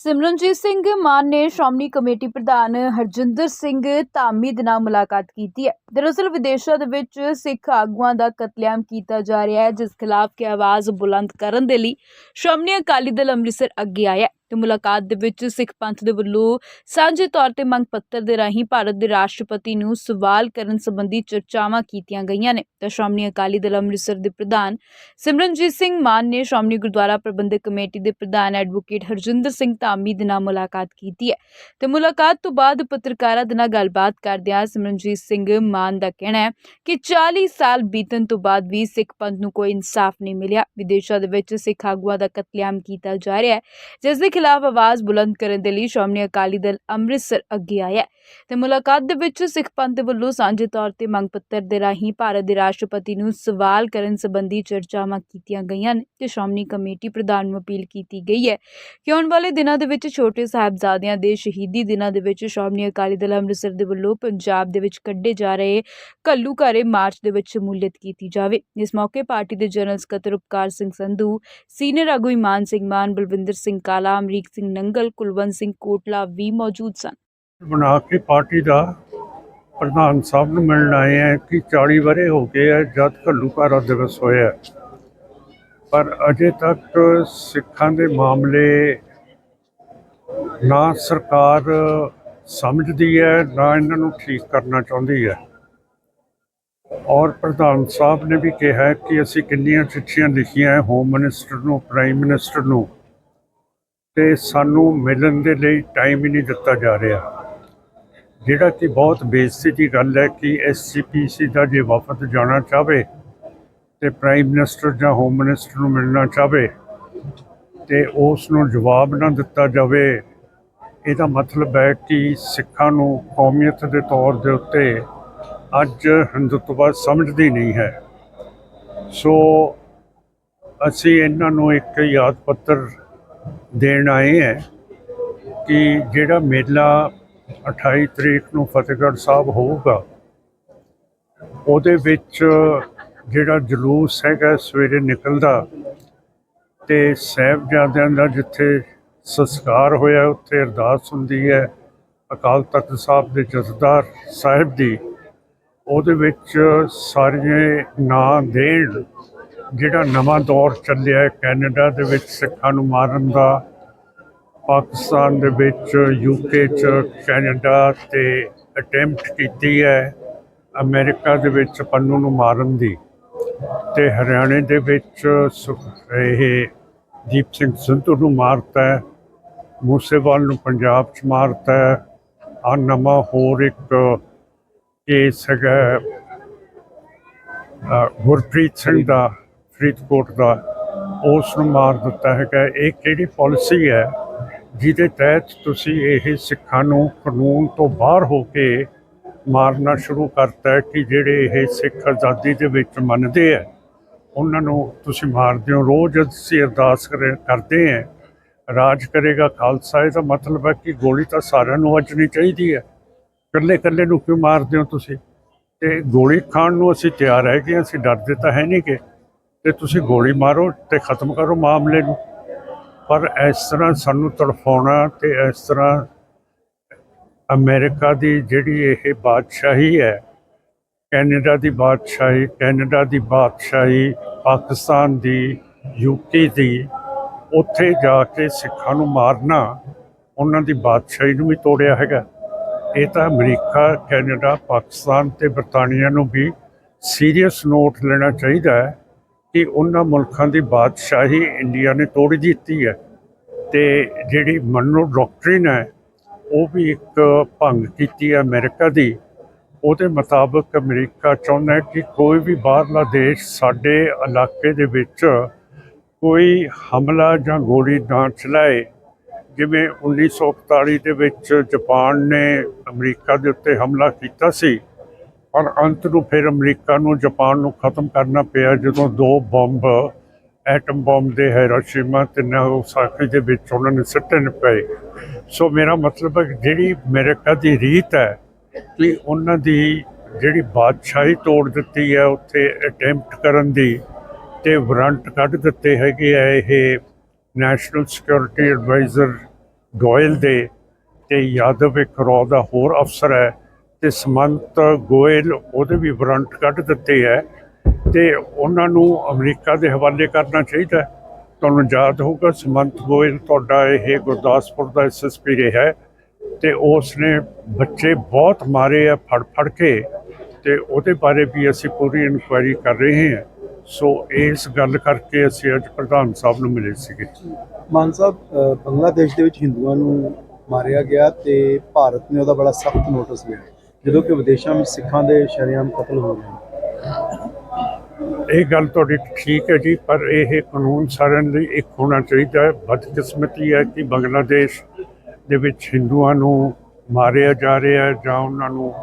ਸਿਮਰਨਜੀਤ ਸਿੰਘ ਮਾਨ ਨੇ ਸ਼੍ਰੋਮਣੀ ਕਮੇਟੀ ਪ੍ਰਧਾਨ ਹਰਜਿੰਦਰ ਸਿੰਘ ਧਾਮੀ ਦੇ ਨਾਲ ਮੁਲਾਕਾਤ ਕੀਤੀ ਹੈ। ਦਰਅਸਲ ਵਿਦੇਸ਼ਾਂ ਦੇ ਵਿੱਚ ਸਿੱਖ ਆਗੂਆਂ ਦਾ ਕਤਲੇਆਮ ਕੀਤਾ ਜਾ ਰਿਹਾ ਹੈ, ਜਿਸ ਖਿਲਾਫ ਕਿ ਆਵਾਜ਼ ਬੁਲੰਦ ਕਰਨ ਦੇ ਲਈ ਸ਼੍ਰੋਮਣੀ ਅਕਾਲੀ ਦਲ ਅੰਮ੍ਰਿਤਸਰ ਅੱਗੇ ਆਇਆ ਤੇ ਮੁਲਾਕਾਤ ਦੇ ਵਿੱਚ ਸਿੱਖ ਪੰਥ ਦੇ ਵੱਲੋਂ ਸਾਂਝੇ ਤੌਰ ਤੇ ਮੰਗ ਪੱਤਰ ਦੇ ਰਾਹੀਂ ਭਾਰਤ ਦੇ ਰਾਸ਼ਟਰਪਤੀ ਨੂੰ ਸਵਾਲ ਕਰਨ ਸੰਬੰਧੀ ਚਰਚਾਵਾਂ ਕੀਤੀਆਂ ਗਈਆਂ ਨੇ। ਤਾਂ ਸ਼੍ਰੋਮਣੀ ਅਕਾਲੀ ਦਲ ਅੰਮ੍ਰਿਤਸਰ ਦੇ ਪ੍ਰਧਾਨ ਸਿਮਰਨਜੀਤ ਸਿੰਘ ਮਾਨ ਨੇ ਸ਼੍ਰੋਮਣੀ ਗੁਰਦੁਆਰਾ ਪ੍ਰਬੰਧਕ ਕਮੇਟੀ ਦੇ ਪ੍ਰਧਾਨ ਐਡਵੋਕੇਟ ਹਰਜਿੰਦਰ ਸਿੰਘ ਧਾਮੀ ਦੇ ਨਾਲ ਮੁਲਾਕਾਤ ਕੀਤੀ ਹੈ। ਤੇ ਮੁਲਾਕਾਤ ਤੋਂ ਬਾਅਦ ਪੱਤਰਕਾਰਾਂ ਦੇ ਨਾਲ ਗੱਲਬਾਤ ਕਰਦਿਆਂ ਸਿਮਰਨਜੀਤ ਸਿੰਘ ਮਾਨ ਦਾ ਕਹਿਣਾ ਹੈ ਕਿ 40 ਸਾਲ ਬੀਤਣ ਤੋਂ ਬਾਅਦ ਵੀ ਸਿੱਖ ਪੰਥ ਨੂੰ ਕੋਈ ਇਨਸਾਫ ਨਹੀਂ ਮਿਲਿਆ। ਵਿਦੇਸ਼ਾਂ ਦੇ ਵਿੱਚ ਸਿੱਖ ਆਗੂਆਂ ਦਾ ਕਤਲੇਆਮ ਕੀਤਾ ਜਾ ਰਿਹਾ ਹੈ, ਜਿਸ ਦੇ ਖਿਲਾਫ ਆਵਾਜ਼ ਬੁਲੰਦ ਕਰਨ ਦੇ ਲਈ ਸ਼੍ਰੋਮਣੀ ਅਕਾਲੀ ਦਲ ਅੰਮ੍ਰਿਤਸਰ ਅੱਗੇ ਆਇਆ ਹੈ। ਤੇ ਮੁਲਾਕਾਤ ਦੇ ਵਿੱਚ ਸਿੱਖ ਪੰਥ ਦੇ ਵੱਲੋਂ ਸਾਂਝੇ ਤੌਰ ਤੇ ਮੰਗ ਪੱਤਰ ਦੇ ਰਾਹੀਂ ਭਾਰਤ ਦੇ ਰਾਸ਼ਟਰਪਤੀ ਨੂੰ ਸਵਾਲ ਕਰਨ ਸੰਬੰਧੀ ਚਰਚਾਵਾਂ ਕੀਤੀਆਂ ਗਈਆਂ ਨੇ ਤੇ ਸ਼੍ਰੋਮਣੀ ਕਮੇਟੀ ਪ੍ਰਧਾਨ ਨੂੰ ਅਪੀਲ ਕੀਤੀ ਗਈ ਹੈ ਕਿ ਆਉਣ ਵਾਲੇ ਦਿਨਾਂ ਦੇ ਵਿੱਚ ਛੋਟੇ ਸਾਹਿਬਜ਼ਾਦਿਆਂ ਦੇ ਸ਼ਹੀਦੀ ਦਿਨਾਂ ਦੇ ਵਿੱਚ ਸ਼੍ਰੋਮਣੀ ਅਕਾਲੀ ਦਲ ਅੰਮ੍ਰਿਤਸਰ ਦੇ ਵੱਲੋਂ ਪੰਜਾਬ ਦੇ ਵਿੱਚ ਕੱਢੇ ਜਾ ਰਹੇ ਘੱਲੂ ਘਰੇ ਮਾਰਚ ਦੇ ਵਿੱਚ ਸ਼ਮੂਲੀਅਤ ਕੀਤੀ ਜਾਵੇ। ਇਸ ਮੌਕੇ ਪਾਰਟੀ ਦੇ ਜਨਰਲ ਸਕੱਤਰ ਉਪਕਾਰ ਸਿੰਘ ਸੰਧੂ, ਸੀਨੀਅਰ ਆਗੂ ਇਮਾਨ ਸਿੰਘ ਮਾਨ, ਬਲਵਿੰਦਰ ਸਿੰਘ ਕਾਲਾ ਅਮਰੀਕ ਸਿੰਘ ਨੰਗਲ, ਕੁਲਵੰਤ ਸਿੰਘ ਕੋਟਲਾ ਵੀ ਮੌਜੂਦ ਸਨ। ਬਣਾ ਕੇ ਪਾਰਟੀ ਦਾ ਪ੍ਰਧਾਨ ਸਾਹਿਬ ਨੂੰ ਮਿਲਣ ਆਏ ਹੈ ਕਿ 40 ਵਰੇ ਹੋ ਗਏ ਹੈ ਜਦ ਘੱਲੂਘਾਰਾ ਦਿਵਸ ਹੋਇਆ ਪਰ ਅਜੇ ਤੱਕ ਸਿੱਖਾਂ ਦੇ ਮਾਮਲੇ ਨਾ ਸਰਕਾਰ ਸਮਝਦੀ ਹੈ, ਨਾ ਇਹਨਾਂ ਨੂੰ ਠੀਕ ਕਰਨਾ ਚਾਹੁੰਦੀ ਹੈ। ਔਰ ਪ੍ਰਧਾਨ ਸਾਹਿਬ ਨੇ ਵੀ ਕਿਹਾ ਕਿ ਅਸੀਂ ਕਿੰਨੀਆਂ ਚਿੱਠੀਆਂ ਲਿਖੀਆਂ ਹੋਮ ਮਿਨਿਸਟਰ ਨੂੰ ਪ੍ਰਾਈਮ ਮਿਨਿਸਟਰ ਨੂੰ। ਤੇ ਸਾਨੂੰ ਮਿਲਣ ਦੇ ਲਈ ਟਾਈਮ ਹੀ ਨਹੀਂ ਦਿੱਤਾ ਜਾ ਰਿਹਾ। ਜਿਹੜਾ ਕਿ ਬਹੁਤ ਬੇਇੱਜ਼ਤੀ ਦੀ ਗੱਲ ਹੈ ਕਿ ਐਸਜੀਪੀਸੀ ਦਾ ਜੇ ਵਫਦ ਜਾਣਾ ਚਾਹਵੇ ਤੇ ਪ੍ਰਾਈਮ ਮਿਨਿਸਟਰ ਜਾਂ ਹੋਮ ਮਿਨਿਸਟਰ ਨੂੰ ਮਿਲਣਾ ਚਾਹਵੇ ਤੇ ਉਸ ਨੂੰ ਜਵਾਬ ਨਾ ਦਿੱਤਾ ਜਾਵੇ, ਇਹਦਾ ਮਤਲਬ ਹੈ ਕਿ ਸਿੱਖਾਂ ਨੂੰ ਕੌਮੀਅਤ ਦੇ ਤੌਰ ਦੇ ਉੱਤੇ ਅੱਜ ਹਿੰਦੁੱਤਵ ਸਮਝਦੀ ਨਹੀਂ ਹੈ। ਸੋ ਅਸੀਂ ਇਹਨਾਂ ਨੂੰ ਇੱਕ ਯਾਦ ਪੱਤਰ ਦੇਣ ਆਏ ਹੈ ਕਿ ਜਿਹੜਾ ਮੇਲਾ 28 ਤਰੀਕ ਨੂੰ ਫਤਿਹਗੜ੍ਹ ਸਾਹਿਬ ਹੋਊਗਾ, ਉਹਦੇ ਵਿੱਚ ਜਿਹੜਾ ਜਲੂਸ ਹੈਗਾ ਸਵੇਰੇ ਨਿਕਲਦਾ ਤੇ ਸਾਹਿਬਜ਼ਾਦਿਆਂ ਦਾ ਜਿੱਥੇ ਸੰਸਕਾਰ ਹੋਇਆ, ਉੱਥੇ ਅਰਦਾਸ ਹੁੰਦੀ ਹੈ, ਅਕਾਲ ਤਖਤ ਸਾਹਿਬ ਦੇ ਜਥੇਦਾਰ ਸਾਹਿਬ ਦੀ, ਉਹਦੇ ਵਿੱਚ ਸਾਰੇ ਨਾਂ ਦੇਣ ਜਿਹੜਾ ਨਵਾਂ ਦੌਰ ਚੱਲਿਆ ਹੈ ਕੈਨੇਡਾ ਦੇ ਵਿੱਚ ਸਿੱਖਾਂ ਨੂੰ ਮਾਰਨ ਦਾ, ਪਾਕਿਸਤਾਨ ਦੇ ਵਿੱਚ ਯੂਕੇ ਚ ਕੈਨੇਡਾ ਤੇ ਅਟੈਂਪਟ ਕੀਤੀ ਹੈ ਅਮਰੀਕਾ ਦੇ ਵਿੱਚ ਪੰਨੂ ਨੂੰ ਮਾਰਨ ਦੀ ਤੇ ਹਰਿਆਣੇ ਦੇ ਵਿੱਚ ਸੁਖ- ਇਹ ਦੀਪ ਸਿੰਘ ਸੰਧੂ ਨੂੰ ਮਾਰਤਾ ਹੈ, ਮੂਸੇਵਾਲ ਨੂੰ ਪੰਜਾਬ ਚ ਮਾਰਤਾ ਹੈ। ਆ ਨਵਾਂ ਹੋਰ ਇੱਕ ਕੇਸ ਹੈਗਾ ਗੁਰਪ੍ਰੀਤ ਸਿੰਘ ਦਾ ਫਰੀਦਕੋਟ ਦਾ ਉਸ ਨੂੰ ਮਾਰ ਦਿੱਤਾ ਹੈਗਾ। ਇਹ ਕਿਹੜੀ ਪਾਲਿਸੀ ਹੈ? ਜਿਹਦੇ ਤਹਿਤ ਤੁਸੀਂ ਇਹ ਸਿੱਖਾਂ ਨੂੰ ਕਾਨੂੰਨ ਤੋਂ ਬਾਹਰ ਹੋ ਕੇ ਮਾਰਨਾ ਸ਼ੁਰੂ ਕਰਤਾ ਹੈ ਕਿ ਜਿਹੜੇ ਇਹ ਸਿੱਖ ਆਜ਼ਾਦੀ ਦੇ ਵਿੱਚ ਮੰਨਦੇ ਆ ਉਹਨਾਂ ਨੂੰ ਤੁਸੀਂ ਮਾਰਦੇ ਹੋ ਰੋਜ਼ ਅਸੀਂ ਅਰਦਾਸ ਕਰੇ- ਕਰਦੇ ਹਾਂ। ਰਾਜ ਕਰੇਗਾ ਖਾਲਸਾ, ਇਹਦਾ ਮਤਲਬ ਹੈ ਕਿ ਗੋਲੀ ਤਾਂ ਸਾਰਿਆਂ ਨੂੰ ਵੱਜਣੀ ਚਾਹੀਦੀ ਹੈ। ਇਕੱਲੇ ਇਕੱਲੇ ਨੂੰ ਕਿਉਂ ਮਾਰਦੇ ਹੋ ਤੁਸੀਂ? ਤੇ ਗੋਲੀ ਖਾਣ ਨੂੰ ਅਸੀਂ ਤਿਆਰ ਹੈਗੇ ਕਿ ਅਸੀਂ ਡਰਦੇ ਤਾਂ ਹੈ ਨਹੀਂ ਕਿ ਤੇ ਤੁਸੀਂ ਗੋਲੀ ਮਾਰੋ ਤੇ ਖਤਮ ਕਰੋ ਮਾਮਲੇ ਨੂੰ। ਪਰ ਇਸ ਤਰ੍ਹਾਂ ਸਾਨੂੰ ਤੜਫਾਉਣਾ ਤੇ ਇਸ ਤਰ੍ਹਾਂ ਅਮਰੀਕਾ ਦੀ ਜਿਹੜੀ ਇਹ ਬਾਦਸ਼ਾਹੀ ਹੈ, ਕੈਨੇਡਾ ਦੀ ਬਾਦਸ਼ਾਹੀ, ਕੈਨੇਡਾ ਦੀ ਬਾਦਸ਼ਾਹੀ, ਪਾਕਿਸਤਾਨ ਦੀ ਯੂਕੇ ਦੀ, ਉੱਥੇ ਜਾ ਕੇ ਸਿੱਖਾਂ ਨੂੰ ਮਾਰਨਾ ਉਹਨਾਂ ਦੀ ਬਾਦਸ਼ਾਹੀ ਨੂੰ ਵੀ ਤੋੜਿਆ ਹੈਗਾ। ਇਹ ਤਾਂ ਅਮਰੀਕਾ, ਕੈਨੇਡਾ, ਪਾਕਿਸਤਾਨ ਤੇ ਬਰਤਾਨੀਆ ਨੂੰ ਵੀ ਸੀਰੀਅਸ ਨੋਟ ਲੈਣਾ ਚਾਹੀਦਾ ਹੈ। ਕਿ ਉਹਨਾਂ ਮੁਲਕਾਂ ਦੀ ਬਾਦਸ਼ਾਹੀ ਇੰਡੀਆ ਨੇ ਤੋੜ ਦਿੱਤੀ ਹੈ ਤੇ ਜਿਹੜੀ ਮਨੋ ਡਾਕਟਰੀਨ ਹੈ, ਉਹ ਵੀ ਇੱਕ ਭੰਗ ਕੀਤੀ ਹੈ ਅਮਰੀਕਾ ਦੀ। ਉਹਦੇ ਮੁਤਾਬਕ ਅਮਰੀਕਾ ਚਾਹੁੰਦਾ ਹੈ ਕਿ ਕੋਈ ਵੀ ਬਾਹਰਲਾ ਦੇਸ਼ ਸਾਡੇ ਇਲਾਕੇ ਦੇ ਵਿੱਚ ਕੋਈ ਹਮਲਾ ਜਾਂ ਗੋਲੀ ਨਾ ਚਲਾਏ। ਜਿਵੇਂ 1941 ਦੇ ਵਿੱਚ ਜਾਪਾਨ ਨੇ ਅਮਰੀਕਾ ਦੇ ਉੱਤੇ ਹਮਲਾ ਕੀਤਾ ਸੀ। ਪਰ ਅੰਤ ਨੂੰ ਫਿਰ ਅਮਰੀਕਾ ਨੂੰ ਜਾਪਾਨ ਨੂੰ ਖਤਮ ਕਰਨਾ ਪਿਆ ਜਦੋਂ ਦੋ ਬੰਬ, ਐਟਮ ਬੰਬ ਦੇ ਹਿਰੋਸ਼ੀਮਾ ਤੇ ਨਾਗਾਸਾਕੀ ਦੇ ਵਿੱਚ ਉਹਨਾਂ ਨੇ ਸਿੱਟਣ ਪਏ। ਸੋ ਮੇਰਾ ਮਤਲਬ ਹੈ ਜਿਹੜੀ ਅਮਰੀਕਾ ਦੀ ਰੀਤ ਹੈ ਕਿ ਉਹਨਾਂ ਦੀ ਜਿਹੜੀ ਬਾਦਸ਼ਾਹੀ ਤੋੜ ਦਿੱਤੀ ਹੈ, ਉੱਥੇ ਅਟੈਂਪਟ ਕਰਨ ਦੀ ਤੇ ਵਾਰੰਟ ਕੱਢ ਦਿੱਤੇ ਹੈਗੇ ਆ ਇਹ ਨੈਸ਼ਨਲ ਸਿਕਿਉਰਿਟੀ ਐਡਵਾਈਜ਼ਰ ਗੋਇਲ ਦੇ ਤੇ ਯਾਦਵ ਇੱਕ ਰੋ ਦਾ ਹੋਰ ਅਫਸਰ ਹੈ। ਤੇ ਸਮੰਤ ਗੋਇਲ ਉਹਦੇ ਵੀ ਵਾਰੰਟ ਕੱਢ ਦਿੱਤੇ ਹੈ ਤੇ ਉਹਨਾਂ ਨੂੰ ਅਮਰੀਕਾ ਦੇ ਹਵਾਲੇ ਕਰਨਾ ਚਾਹੀਦਾ ਤੁਹਾਨੂੰ ਯਾਦ ਹੋਊਗਾ, ਸਮੰਤ ਗੋਇਲ ਤੁਹਾਡਾ ਇਹ ਗੁਰਦਾਸਪੁਰ ਦਾ ਐਸਐਸਪੀ ਰਿਹਾ ਹੈ ਤੇ ਉਸ ਨੇ ਬੱਚੇ ਬਹੁਤ ਮਾਰੇ ਆ ਫੜ ਫੜ ਕੇ ਤੇ ਉਹਦੇ ਬਾਰੇ ਵੀ ਅਸੀਂ ਪੂਰੀ ਇਨਕੁਆਇਰੀ ਕਰ ਰਹੇ ਹਾਂ। ਸੋ ਇਸ ਗੱਲ ਕਰਕੇ ਅਸੀਂ ਅੱਜ ਪ੍ਰਧਾਨ ਸਾਹਿਬ ਨੂੰ ਮਿਲੇ ਸੀਗੇ। ਮਾਨ ਸਾਹਿਬ ਬੰਗਲਾਦੇਸ਼ ਦੇ ਵਿੱਚ ਹਿੰਦੂਆਂ ਨੂੰ ਮਾਰਿਆ ਗਿਆ ਤੇ ਭਾਰਤ ਨੇ ਉਹਦਾ ਬੜਾ ਸਖਤ ਨੋਟਿਸ ਲਿਆ। ਜਦੋਂ ਕਿ ਵਿਦੇਸ਼ਾਂ ਵਿੱਚ ਸਿੱਖਾਂ ਦੇ ਸ਼ਰੇਆਮ ਕਤਲ ਹੋ ਰਹੇ ਨੇ। ਇਹ ਗੱਲ ਤੁਹਾਡੀ ਠੀਕ ਹੈ ਜੀ, ਪਰ ਇਹ ਕਾਨੂੰਨ ਸਾਰਿਆਂ ਲਈ ਇੱਕ ਹੋਣਾ ਚਾਹੀਦਾ ਹੈ। ਬਦਕਿਸਮਤੀ ਹੈ ਕਿ ਬੰਗਲਾਦੇਸ਼ ਦੇ ਵਿੱਚ ਹਿੰਦੂਆਂ ਨੂੰ ਮਾਰਿਆ ਜਾ ਰਿਹਾ ਹੈ ਜਾਂ ਉਹਨਾਂ ਨੂੰ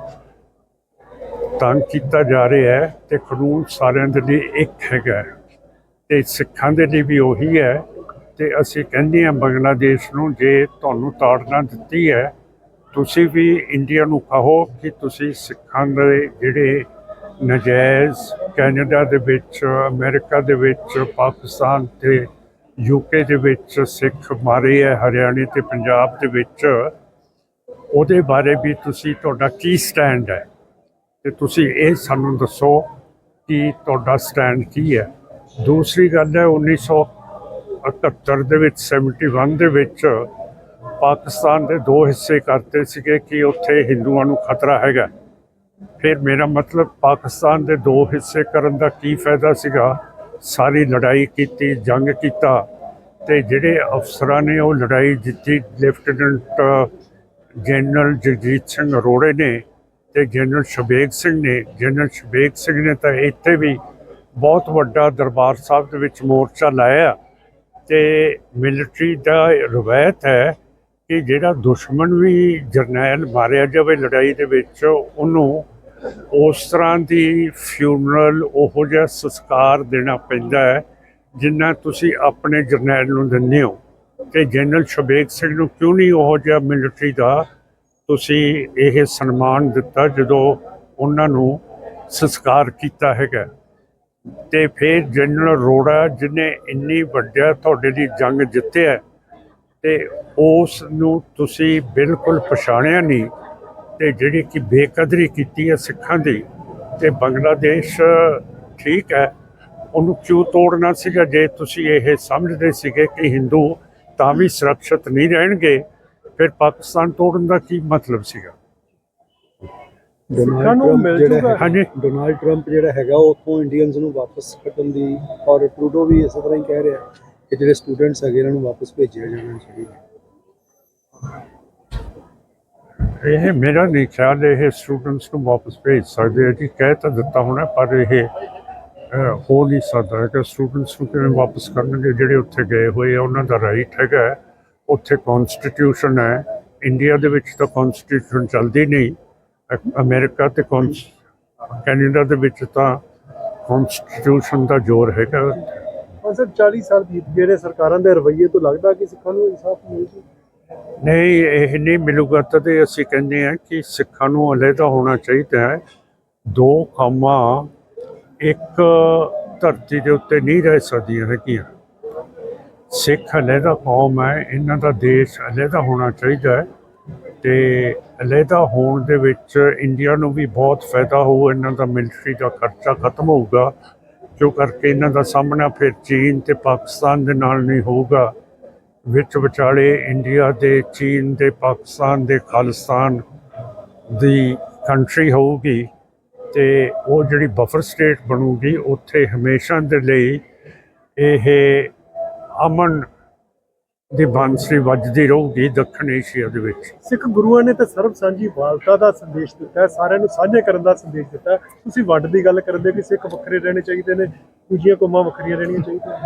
ਤੰਗ ਕੀਤਾ ਜਾ ਰਿਹਾ ਹੈ ਤੇ ਕਾਨੂੰਨ ਸਾਰਿਆਂ ਦੇ ਲਈ ਇੱਕ ਹੈਗਾ ਹੈ। ਤੇ ਸਿੱਖਾਂ ਦੇ ਲਈ ਵੀ ਉਹੀ ਹੈ। ਤੇ ਅਸੀਂ ਕਹਿੰਦੇ ਹਾਂ, ਬੰਗਲਾਦੇਸ਼ ਨੂੰ ਜੇ ਤੁਹਾਨੂੰ ਤਾੜਨਾ ਦਿੱਤੀ ਹੈ ਤੁਸੀਂ ਵੀ ਇੰਡੀਆ ਨੂੰ ਕਹੋ ਕਿ ਤੁਸੀਂ ਸਿੱਖਾਂ ਦੇ ਜਿਹੜੇ ਨਜਾਇਜ਼ ਕੈਨੇਡਾ ਦੇ ਵਿੱਚ, ਅਮਰੀਕਾ ਦੇ ਵਿੱਚ, ਪਾਕਿਸਤਾਨ ਤੇ ਯੂਕੇ ਦੇ ਵਿੱਚ ਸਿੱਖ ਮਾਰੇ ਹੈ, ਹਰਿਆਣੇ ਤੇ ਪੰਜਾਬ ਦੇ ਵਿੱਚ, ਉਹਦੇ ਬਾਰੇ ਵੀ ਤੁਸੀਂ ਤੁਹਾਡਾ ਕੀ ਸਟੈਂਡ ਹੈ? ਤੇ ਤੁਸੀਂ ਇਹ ਸਾਨੂੰ ਦੱਸੋ ਕਿ ਤੁਹਾਡਾ ਸਟੈਂਡ ਕੀ ਹੈ? ਦੂਸਰੀ ਗੱਲ ਹੈ 1971 ਦੇ ਵਿੱਚ 71 ਦੇ ਵਿੱਚ ਪਾਕਿਸਤਾਨ ਦੇ ਦੋ ਹਿੱਸੇ ਕਰਤੇ ਸੀਗੇ ਕਿ ਉੱਥੇ ਹਿੰਦੂਆਂ ਨੂੰ ਖਤਰਾ ਹੈਗਾ। ਫਿਰ ਮੇਰਾ ਮਤਲਬ ਪਾਕਿਸਤਾਨ ਦੇ ਦੋ ਹਿੱਸੇ ਕਰਨ ਦਾ ਕੀ ਫਾਇਦਾ ਸੀਗਾ? ਸਾਰੀ ਲੜਾਈ ਕੀਤੀ, ਜੰਗ ਕੀਤਾ ਤੇ ਜਿਹੜੇ ਅਫਸਰਾਂ ਨੇ ਉਹ ਲੜਾਈ ਜਿੱਤੀ, ਲੈਫਟੀਨੈਂਟ ਜਨਰਲ ਜਗਜੀਤ ਸਿੰਘ ਅਰੋੜੇ ਨੇ ਤੇ ਜਨਰਲ ਸ਼ਬੇਗ ਸਿੰਘ ਨੇ। ਜਨਰਲ ਸ਼ਬੇਗ ਸਿੰਘ ਨੇ ਤਾਂ ਇੱਥੇ ਵੀ ਬਹੁਤ ਵੱਡਾ ਦਰਬਾਰ ਸਾਹਿਬ ਦੇ ਵਿੱਚ ਮੋਰਚਾ ਲਾਇਆ ਤੇ ਮਿਲਟਰੀ ਦਾ ਰਵਾਇਤ ਹੈ ਕਿ ਜਿਹੜਾ ਦੁਸ਼ਮਣ ਵੀ ਜਰਨੈਲ ਮਾਰਿਆ ਜਾਵੇ ਲੜਾਈ ਦੇ ਵਿੱਚ, ਉਹਨੂੰ ਉਸ ਤਰ੍ਹਾਂ ਦੀ ਫਿਊਨਰਲ ਉਹੋ ਜਿਹਾ ਸੰਸਕਾਰ ਦੇਣਾ ਪੈਂਦਾ ਹੈ, ਜਿੰਨਾ ਤੁਸੀਂ ਆਪਣੇ ਜਰਨੈਲ ਨੂੰ ਦਿੰਦੇ ਹੋ। ਤੇ ਜਨਰਲ ਸ਼ਬੇਗ ਸਿੰਘ ਨੂੰ ਕਿਉਂ ਨਹੀਂ ਉਹੋ ਜਿਹਾ ਮਿਲਟਰੀ ਦਾ ਤੁਸੀਂ ਇਹ ਸਨਮਾਨ ਦਿੱਤਾ ਜਦੋਂ ਉਹਨਾਂ ਨੂੰ ਸੰਸਕਾਰ ਕੀਤਾ ਹੈਗਾ? ਤੇ ਫਿਰ ਜਨਰਲ ਰੋੜਾ ਜਿਹਨੇ ਇੰਨੀ ਵੱਡਾ ਤੁਹਾਡੇ ਦੀ ਜੰਗ ਜਿੱਤਿਆ ਤੇ ਉਸ ਨੂੰ ਤੁਸੀਂ ਬਿਲਕੁਲ ਪਛਾਣਿਆ ਨਹੀਂ ਤੇ ਜਿਹੜੀ ਕਿ ਬੇਕਦਰੀ ਕੀਤੀ ਹੈ ਸਿੱਖਾਂ ਦੀ ਤੇ ਬੰਗਲਾਦੇਸ਼ ਠੀਕ ਹੈ ਉਹਨੂੰ ਕਿਉਂ ਤੋੜਨਾ ਸੀਗਾ? ਜੇ ਤੁਸੀਂ ਇਹ ਸਮਝਦੇ ਸੀਗੇ ਕਿ ਹਿੰਦੂ ਤਾਂ ਵੀ ਸੁਰੱਖਿਅਤ ਨਹੀਂ ਰਹਿਣਗੇ ਫਿਰ ਪਾਕਿਸਤਾਨ ਤੋੜਨ ਦਾ ਕੀ ਮਤਲਬ ਸੀਗਾ? ਸਿੱਖਾਂ ਨੂੰ ਮਿਲ ਜਿਹੜਾ ਜੂਗਾ। ਹੈ- ਹਾਂਜੀ। ਡੋਨਾਲਡ ਟਰੰਪ ਜਿਹੜਾ ਹੈਗਾ ਉਹ ਉੱਥੋਂ ਇੰਡੀਅਨਸ ਨੂੰ ਵਾਪਸ ਕੱਢਣ ਦੀ ਔਰ ਟਰੂਡੋ ਵੀ ਇਸੇ ਤਰ੍ਹਾਂ ਹੀ ਕਹਿ ਰਿਹਾ। ਕਿ ਜਿਹੜੇ ਸਟੂਡੈਂਟਸ ਹੈਗੇ ਇਹਨਾਂ ਨੂੰ ਵਾਪਸ ਭੇਜਿਆ ਜਾਣਾ ਚਾਹੀਦਾ ਇਹ ਮੇਰਾ ਨਹੀਂ ਖਿਆਲ ਇਹ ਸਟੂਡੈਂਟਸ ਨੂੰ ਵਾਪਸ ਭੇਜ ਸਕਦੇ ਆ ਜੀ। ਕਹਿ ਤਾਂ ਦਿੱਤਾ ਹੋਣਾ, ਪਰ ਇਹ ਹੋ ਨਹੀਂ ਸਕਦਾ ਕਿ ਸਟੂਡੈਂਟਸ ਨੂੰ ਕਿਵੇਂ ਵਾਪਸ ਕਰਨਗੇ। ਜਿਹੜੇ ਉੱਥੇ ਗਏ ਹੋਏ ਆ, ਉਹਨਾਂ ਦਾ ਰਾਈਟ ਹੈਗਾ ਉੱਥੇ ਕਨਸਟੀਟਿਊਸ਼ਨ ਹੈ। ਇੰਡੀਆ ਦੇ ਵਿੱਚ ਤਾਂ ਕਨਸਟੀਟਿਊਸ਼ਨ ਚੱਲਦੀ ਨਹੀਂ। ਅ- ਅਮਰੀਕਾ ਤੇ ਕੈਨੇਡਾ ਦੇ ਵਿੱਚ ਤਾਂ ਕਨਸਟੀਟਿਊਸ਼ਨ ਦਾ ਜ਼ੋਰ ਹੈਗਾ। ਹਾਂ ਸਰ 40 ਸਾਲ ਬੀਤ ਗਏ ਨੇ ਸਰਕਾਰਾਂ ਦੇ ਰਵੱਈਏ ਤੋਂ ਲੱਗਦਾ ਕਿ ਸਿੱਖਾਂ ਨੂੰ ਇਨਸਾਫ ਮਿਲ ਜੂ ਨਹੀਂ, ਇਹ ਨਹੀਂ ਮਿਲੂਗਾ ਤਦੇ ਅਸੀਂ ਕਹਿੰਦੇ ਹਾਂ ਕਿ ਸਿੱਖਾਂ ਨੂੰ ਅਲੱਗਾ ਹੋਣਾ ਚਾਹੀਦਾ ਹੈ। ਦੋ ਕੌਮਾਂ ਇੱਕ ਧਰਤੀ ਦੇ ਉੱਤੇ ਨਹੀਂ ਰਹਿ ਸਕਦੀਆਂ ਹੈਗੀਆਂ। ਸਿੱਖ ਅਲੱਗਾ ਕੌਮ ਹੈ, ਇਹਨਾਂ ਦਾ ਦੇਸ਼ ਅਲੱਗਾ ਹੋਣਾ ਚਾਹੀਦਾ ਹੈ ਤੇ ਅਲੱਗਾ ਹੋਣ ਦੇ ਵਿੱਚ ਇੰਡੀਆ ਨੂੰ ਵੀ ਬਹੁਤ ਫਾਇਦਾ ਹੋਊ, ਇਹਨਾਂ ਦਾ ਮਿਲਟਰੀ ਦਾ ਖਰਚਾ ਖਤਮ ਹੋਊਗਾ। ਜੋ ਕਰਕੇ ਇਹਨਾਂ ਦਾ ਸਾਹਮਣਾ ਫਿਰ ਚੀਨ ਤੇ ਪਾਕਿਸਤਾਨ ਦੇ ਨਾਲ ਨਹੀਂ ਹੋਊਗਾ। ਵਿੱਚ ਵਿਚਾਲੇ ਇੰਡੀਆ ਦੇ, ਚੀਨ ਦੇ, ਪਾਕਿਸਤਾਨ ਦੇ, ਖਾਲਿਸਤਾਨ ਦੀ ਕੰਟਰੀ ਹੋਊਗੀ ਤੇ ਉਹ ਜਿਹੜੀ ਬਫਰ ਸਟੇਟ ਬਣੂਗੀ, ਉੱਥੇ ਹਮੇਸ਼ਾ ਦੇ ਲਈ ਇਹ ਅਮਨ ਦੀ ਬਾਂਸਰੀ ਵੱਜਦੀ ਰਹੂਗੀ ਦੱਖਣ ਏਸ਼ੀਆ ਦੇ ਵਿੱਚ ਸਿੱਖ ਗੁਰੂਆਂ ਨੇ ਤਾਂ ਸਰਬ ਸਾਂਝੀ ਵਾਲਤਾ ਦਾ ਸੰਦੇਸ਼ ਦਿੱਤਾ ਹੈ ਸਾਰਿਆਂ ਨੂੰ ਸਾਂਝੇ ਕਰਨ ਦਾ ਸੰਦੇਸ਼ ਦਿੱਤਾ ਹੈ। ਤੁਸੀਂ ਵੱਡ ਦੀ ਗੱਲ ਕਰਦੇ ਕਿ ਸਿੱਖ ਵੱਖਰੇ ਰਹਿਣੇ ਚਾਹੀਦੇ ਨੇ ਦੂਜੀਆਂ ਕੌਮਾਂ ਵੱਖਰੀਆਂ ਰਹਿਣੀਆਂ ਚਾਹੀਦੀਆਂ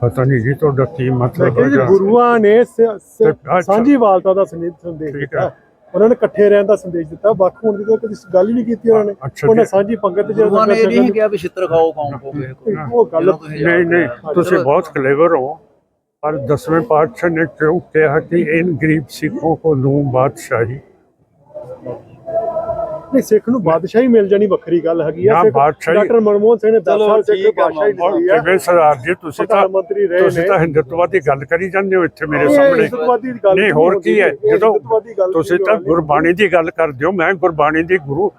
ਪਤਾ ਨਹੀਂ ਜੀ ਤੁਹਾਡਾ ਕੀ ਮੈਂ ਮਤਲਬ ਕਿਹਾ ਜੀ ਹੈਗਾ ਗੁਰੂਆਂ ਨੇ ਸ- ਸ-। ਸਾਂਝੀ ਵਾਲਤਾ ਦਾ ਸੰਦੇਸ਼ ਦਿੱਤਾ ਹੈ। ਉਹਨਾਂ ਨੇ ਇਕੱਠੇ ਰਹਿਣ ਦਾ ਸੰਦੇਸ਼ ਦਿੱਤਾ। ਵੱਖ ਹੋਣ ਦੀ ਤਾਂ ਕਦੀ ਗੱਲ ਹੀ ਨਹੀਂ ਕੀਤੀ ਉਹਨਾਂ ਨੇ ਉਹਨਾਂ। ਸਾਂਝੀ ਪੰਗਤ ਨੇ ਜਿਹੜਾ ਨਹੀਂ ਕਿਹਾ ਵੀ ਛਿੱਤਰ ਖਾਓ ਕੌਮ ਕੋ ਉਹ ਗੱਲ ਨਹੀਂ ਨਹੀਂ ਤੁਸੀਂ ਬਹੁਤ ਕਲੇਵਰ ਹੋ ਪਰ ਦਸਵੇਂ ਪਾਤਸ਼ਾਹ ਨੇ ਕਿਉਂ ਕਿਹਾ ਕਿ ਇਨ ਗਰੀਬ ਸਿੱਖੋਂ ਕੋ ਦੂੰ ਬਾਦਸ਼ਾਹੀ? ਨਹੀਂ ਸਿੱਖ ਨੂੰ ਬਾਦਸ਼ਾਹੀ ਮਿਲ ਜਾਣੀ ਵੱਖਰੀ ਗੱਲ ਹੈਗੀ ਆ। ਡਾਕਟਰ ਮਨਮੋਹਨ ਸਿੰਘ ਨੇ 10 ਚਲੋ, ਸਾਲ ਸਿੱਖ ਬਾਦਸ਼ਾਹੀ ਦਿੱਤੀ ਆ। ਕਿਵੇਂ ਸਰਦਾਰ ਜੀ ਤੁਸੀਂ ਤਾਂ ਪ੍ਰਧਾਨ ਮੰਤਰੀ ਰਹੇ ਤੁਸੀਂ ਨੇ। ਤਾਂ ਹਿੰਦੂਤਵ ਦੀ ਗੱਲ ਕਰੀ ਜਾਂਦੇ ਹੋ ਇੱਥੇ ਮੇਰੇ ਸਾਹਮਣੇ। ਹਿੰਦੂਤਵਾਦੀ ਗੱਲ ਨਹੀਂ ਹੋਰ ਕੀ ਹੈ? ਜਦੋਂ ਹਿੰਦੂਤਵਾਦੀ ਤੁਸੀਂ ਤਾਂ। ਗੁਰਬਾਣੀ ਦੀ ਗੱਲ ਕਰਦੇ ਹੋ। ਮੈਂ ਗੁਰਬਾਣੀ ਦੀ ਗੁਰੂ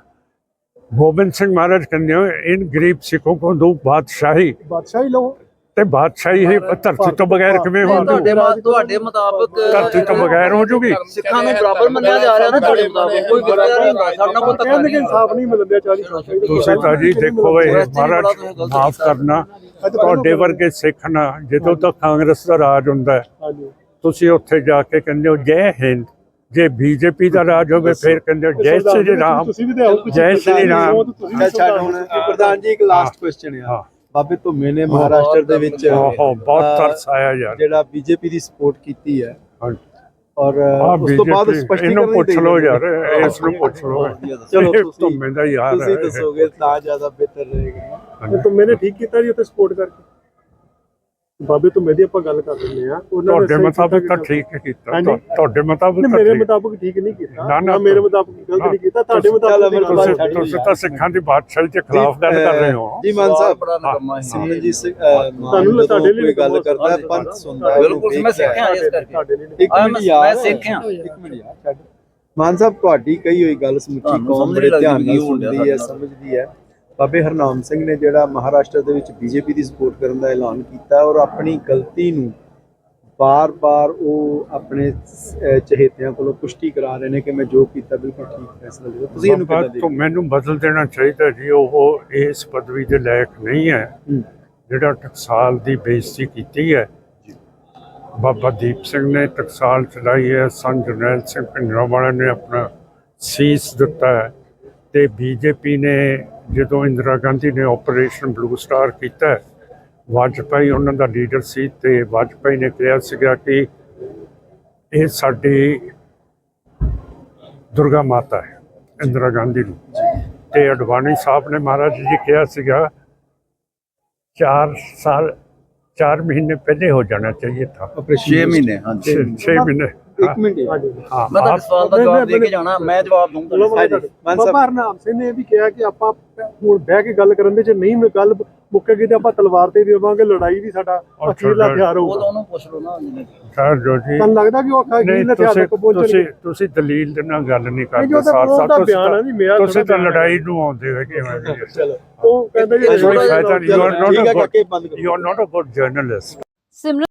ਗੋਬਿੰਦ ਸਿੰਘ ਮਹਾਰਾਜ ਕਹਿੰਦੇ ਹੋ ਇਨ ਗਰੀਬ ਸਿੱਖੋਂ ਕੋ ਦੋ ਬਾਦਸ਼ਾਹੀ। ਬਾਦਸ਼ਾਹੀ ਲਓ। ਤੇ ਬਾਦਸ਼ਾਹੀ ਹੀ ਧਰਤੀ ਤੋਂ ਬਗੈਰ ਕਿਵੇਂ ਹੋਊਗੀ ਤੁਹਾਡੇ ਤੁਹਾਡੇ ਮੁਤਾਬਕ ਧਰਤੀ ਤੋਂ ਬਗੈਰ ਹੋ ਜੂਗੀ? ਸਿੱਖਾਂ ਨੂੰ ਬਰਾਬਰ ਮੰਨਿਆ ਜਾ ਰਿਹਾ ਨਾ ਤੁਹਾਡੇ ਮੁਤਾਬਕ? ਕੋਈ ਵਿਤਕਰਾ ਨਹੀਂ ਹੁੰਦਾ ਸਾਡਾ ਕੋਈ ਧੱਕਾ ਕਹਿੰਦੇ ਕਿ ਨਹੀਂ ਇਨਸਾਫ ਨਹੀਂ ਮਿਲਦਾ 40 ਸਾਲ ਤੁਸੀਂ ਤਾਂ ਜੀ ਦੇਖੋ ਇਹ ਮਹਾਰਾਜ ਮਾਫ ਕਰਨਾ ਤੁਹਾਡੇ ਵਰਗੇ ਸਿੱਖ ਨਾ ਜਦੋਂ ਤੱਕ ਕਾਂਗਰਸ ਦਾ ਰਾਜ ਹੁੰਦਾ ਹੈ ਹਾਂਜੀ। ਤੁਸੀਂ ਉੱਥੇ ਜਾ ਕੇ ਕਹਿੰਦੇ ਹੋ ਜੈ ਹਿੰਦ। ਜੇ ਬੀਜੇਪੀ ਦਾ ਰਾਜ ਹੋਵੇ ਫਿਰ ਕਹਿੰਦੇ ਹੋ ਜੈ ਸ਼੍ਰੀ ਰਾਮ। ਜੈ ਸ਼੍ਰੀ ਰਾਮ। ਪ੍ਰਧਾਨ ਜੀ। ਇੱਕ ਲਾਸਟ ਕੁਐਸਚਨ ਹਾਂ। ਆ ਬਾਬੇ ਧੁੰਮੇ ਨੇ ਮਹਾਰਾਸ਼ਟਰ ਦੇ ਵਿੱਚ ਬਹੁਤ ਤਰਸ ਆਇਆ ਯਾਰ। ਜਿਹੜਾ ਬੀਜੇਪੀ ਦੀ ਸਪੋਰਟ ਕੀਤੀ ਹੈ। ਹਾਂ। ਔਰ ਉਸ ਤੋਂ ਬਾਅਦ ਸਪਸ਼ਟੀਕਰਨ ਇਹਨੂੰ ਪੁੱਛ ਲਓ। ਯਾਰ ਇਸ ਨੂੰ ਪੁੱਛ ਲਓ। ਚਲੋ ਤੁਸੀਂ ਧੁੰਮੇ ਦਾ ਯਾਰ ਤੁਸੀਂ। ਦੱਸੋਗੇ ਤਾਂ ਜ਼ਿਆਦਾ ਬਿਹਤਰ ਰਹੇਗਾ। ਤਾਂ ਮੈਨੇ ਠੀਕ ਕੀਤਾ ਜੀ ਉੱਥੇ ਸਪੋਰਟ ਕਰਕੇ। ਬਾਬੇ ਤੋਂ ਮੇਦੀ ਆਪਾਂ ਗੱਲ ਕਰ ਲੈਂਦੇ ਆ ਉਹਨਾਂ ਨੇ ਤੁਹਾਡੇ ਮੁਤਾਬਕ ਤਾਂ ਠੀਕ ਕੀਤਾ ਤੁਹਾਡੇ ਮੁਤਾਬਕ ਨਹੀਂ ਤਾਂ ਮੇਰੇ। ਮੁਤਾਬਕ ਠੀਕ ਨਹੀਂ ਕੀਤਾ ਨਾ, ਮੇਰੇ ਮੁਤਾਬਕ ਗਲਤ ਨਹੀਂ ਕੀਤਾ ਤੁਹਾਡੇ ਮੁਤਾਬਕ ਦੀ ਤੁਸੀਂ। ਤਾਂ ਸਿੱਖਾਂ ਦੀ ਬਾਦਸ਼ਾਹੀ ਦੇ ਖਿਲਾਫ ਗੱਲ ਕਰ ਰਹੇ ਹੋ ਜੀ ਮਾਨ ਸਾਹਿਬ ਬੜਾ ਨਕਮਾ ਹੈ ਸਿਮਰਨ ਜੀ ਤੁਹਾਨੂੰ ਤੁਹਾਡੇ ਲਈ ਕੋਈ ਗੱਲ ਕਰਦਾ ਪੰਥ। ਸੁਣਦਾ ਬਿਲਕੁਲ, ਮੈਂ। ਸਿੱਖਿਆ ਇਸ ਕਰਕੇ ਤੁਹਾਡੇ ਲਈ ਨਹੀਂ। ਇੱਕ ਮਿੰਟ ਮੈਂ- ਯਾਰ ਮੈਂ ਸਿੱਖ ਹਾਂ। ਇੱਕ ਮਿੰਟ ਯਾਰ ਛੱਡ ਮਾਨ ਸਾਹਿਬ ਤੁਹਾਡੀ ਕਹੀ ਹੋਈ ਗੱਲ ਸਮੁੱਚੀ ਕੌਮ ਨਹੀਂ ਧਿਆਨ ਨਾਲ ਸੁਣਦੀ ਹੈ ਸਮਝਦੀ ਹੈ ਬਾਬੇ ਹਰਨਾਮ ਸਿੰਘ ਨੇ ਜਿਹੜਾ ਮਹਾਰਾਸ਼ਟਰ ਦੇ ਵਿੱਚ ਬੀਜੇਪੀ ਦੀ ਸਪੋਰਟ ਕਰਨ ਦਾ ਐਲਾਨ ਕੀਤਾ ਔਰ ਆਪਣੀ ਗਲਤੀ ਨੂੰ ਬਾਰ-ਬਾਰ ਉਹ ਆਪਣੇ ਚਹੇਤਿਆਂ ਕੋਲੋਂ ਪੁਸ਼ਟੀ ਕਰਾ ਰਹੇ ਨੇ ਕਿ ਮੈਂ ਜੋ ਕੀਤਾ ਬਿਲਕੁਲ ਠੀਕ ਫੈਸਲਾ ਲਿਆ। ਤੁਸੀਂ ਇਹਨੂੰ ਤੋਂ ਦੇਖਦੇ ਮੈਨੂੰ ਬਦਲ ਦੇਣਾ ਚਾਹੀਦਾ ਜੀ ਉਹ ਇਸ ਪਦਵੀ ਦੇ ਲਾਇਕ ਨਹੀਂ ਹੈ। ਜਿਹੜਾ ਟਕਸਾਲ ਦੀ ਬੇਇੱਜ਼ਤੀ ਕੀਤੀ ਹੈ ਬਾਬਾ ਦੀਪ ਸਿੰਘ ਨੇ ਟਕਸਾਲ ਚਲਾਈ ਹੈ ਸੰਤ ਜਰਨੈਲ ਸਿੰਘ ਪਿੰਡਰਾਵਾਲਾ ਨੇ ਆਪਣਾ ਸੀਸ ਦਿੱਤਾ ਤੇ ਬੀਜੇਪੀ ਨੇ ਜਦੋਂ ਇੰਦਰਾ ਗਾਂਧੀ ਨੇ ਆਪਰੇਸ਼ਨ ਬਲੂ ਸਟਾਰ ਕੀਤਾ ਹੈ, ਵਾਜਪਾਈ ਉਹਨਾਂ ਦਾ ਲੀਡਰ ਸੀ ਤੇ ਵਾਜਪਾਈ ਨੇ ਕਿਹਾ ਸੀਗਾ ਕਿ ਇਹ ਸਾਡੀ ਦੁਰਗਾ ਮਾਤਾ ਹੈ ਇੰਦਰਾ ਗਾਂਧੀ ਨੂੰ ਤੇ ਅਡਵਾਨੀ ਸਾਹਿਬ ਨੇ ਮਹਾਰਾਜ ਜੀ ਕਿਹਾ ਸੀਗਾ 4 ਸਾਲ 4 ਮਹੀਨੇ ਪਹਿਲੇ ਹੋ ਜਾਣਾ ਚਾਹੀਏ था ਆਪਰੇਸ਼ਨ 6 ਮਹੀਨੇ ਹਾਂਜੀ। 6 ਮਹੀਨੇ। ਇੱਕ ਮਿੰਟ ਯਾਰ। ਹਾਂਜੀ ਹਾਂ। ਮੈਂ ਤੁਹਾਡੇ ਆਪ- ਸਵਾਲ ਦਾ ਜਵਾਬ ਦੇ ਕੇ ਜਾਣਾ ਮੈਂ ਜਵਾਬ ਦੂੰਗਾ ਚਲੋ ਮੈਂ ਹਾਂਜੀ, ਤੁਹਾਡੇ- ਮਾਨ ਸਾਹਿਬ। ਬਾਬਾ ਹਰਨਾਮ ਸਿੰਘ ਨੇ ਇਹ ਵੀ ਕਿਹਾ ਕਿ ਆਪਾਂ ਹੁਣ ਬਹਿ ਕੇ ਗੱਲ ਕਰਨ ਦੇ ਜੇ ਨਹੀਂ ਮੈਂ ਗੱਲ ਮੁੱਕੇਗੀ ਤੇ ਆਪਾਂ ਤਲਵਾਰ ਤੇ ਦੇਵਾਂਗੇ ਲੜਾਈ ਵੀ ਸਾਡਾ ਅਖੀਰਲਾ ਹਥਿਆਰ ਉਹ ਹੋਊਗਾ ਉਹਨੂੰ ਪੁੱਛ ਲਓ ਨਾ ਜਿਹਨੇ ਸਰ ਜੋ ਜੀ ਤੁਹਾਨੂੰ ਲੱਗਦਾ ਕਿ ਉਹ ਨਹੀਂ ਅਖੀਰਲਾ ਹਥਿਆਰ ਤੁਸੀਂ ਤੱਕ ਪਹੁੰਚਣਗੇ ਤੁਸੀਂ ਤੁਸੀਂ ਦਲੀਲ ਦੇ ਨਾਲ ਗੱਲ ਨਹੀਂ ਕਰਦੇ ਸਾਥ ਸਾਥ ਤੁਸੀਂ ਤਾਂ ਤੁਸੀਂ ਤਾਂ ਥੋੜ੍ਹਾ ਲੜਾਈ ਨੂੰ ਆਉਂਦੇ ਹੋ ਕਿਵੇਂ ਚਲੋ ਉਹ ਕਹਿੰਦਾ ਜੀ ਫਾਇਦਾ ਨਹੀਂ ਯੂ ਆਰ ਠੀਕ ਹੈ ਨਾਟ ਕਾਕੇ ਬੰਦ ਕਰੋ। You are not a good journalist